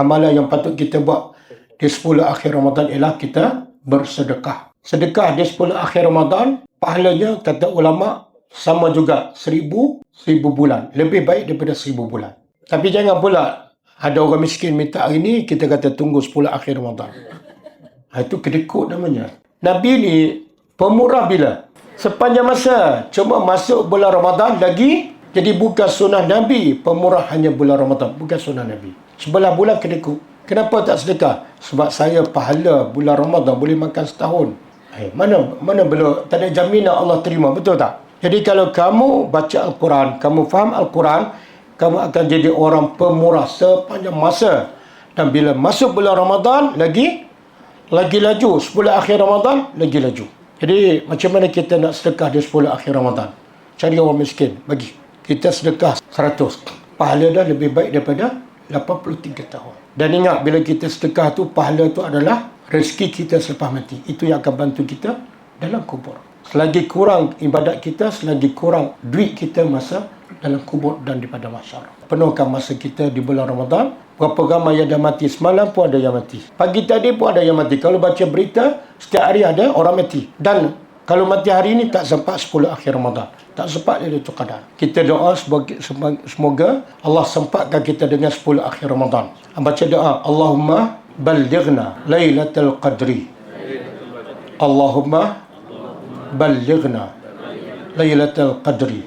amalan yang patut kita buat di 10 akhir Ramadan ialah kita bersedekah. Sedekah di 10 akhir Ramadan, pahalanya kata ulama sama juga seribu, seribu bulan. Lebih baik daripada seribu bulan. Tapi jangan pula ada orang miskin minta hari ni, kita kata tunggu 10 akhir Ramadan. Ha, itu kedekut namanya. Nabi ni pemurah bila? Sepanjang masa. Cuma masuk bulan Ramadan lagi. Jadi bukan sunnah Nabi. Pemurah hanya bulan Ramadan. Bukan sunnah Nabi. Sebelah bulan kedekut. Kenapa tak sedekah? Sebab saya pahala bulan Ramadan boleh makan setahun. Eh, mana mana belum tak ada jaminan Allah terima betul tak? Jadi kalau kamu baca Al-Quran, kamu faham Al-Quran, kamu akan jadi orang pemurah sepanjang masa. Dan bila masuk bulan Ramadan lagi lagi laju 10 akhir Ramadan lagi laju. Jadi macam mana kita nak sedekah di 10 akhir Ramadan? Cari orang miskin, bagi. Kita sedekah 100. Pahala dah lebih baik daripada 83 tahun. Dan ingat bila kita sedekah tu pahala tu adalah rezeki kita selepas mati. Itu yang akan bantu kita dalam kubur. Selagi kurang ibadat kita, selagi kurang duit kita masa dalam kubur dan di pada masyarakat. Penuhkan masa kita di bulan Ramadan. Berapa ramai yang dah mati semalam pun ada yang mati. Pagi tadi pun ada yang mati. Kalau baca berita, setiap hari ada orang mati. Dan kalau mati hari ini tak sempat 10 akhir Ramadan. Tak sempat dia itu kadar. Kita doa semoga, Allah sempatkan kita dengan 10 akhir Ramadan. Baca doa Allahumma ballighna lailatul qadri. Allahumma ballighna lailatul qadri.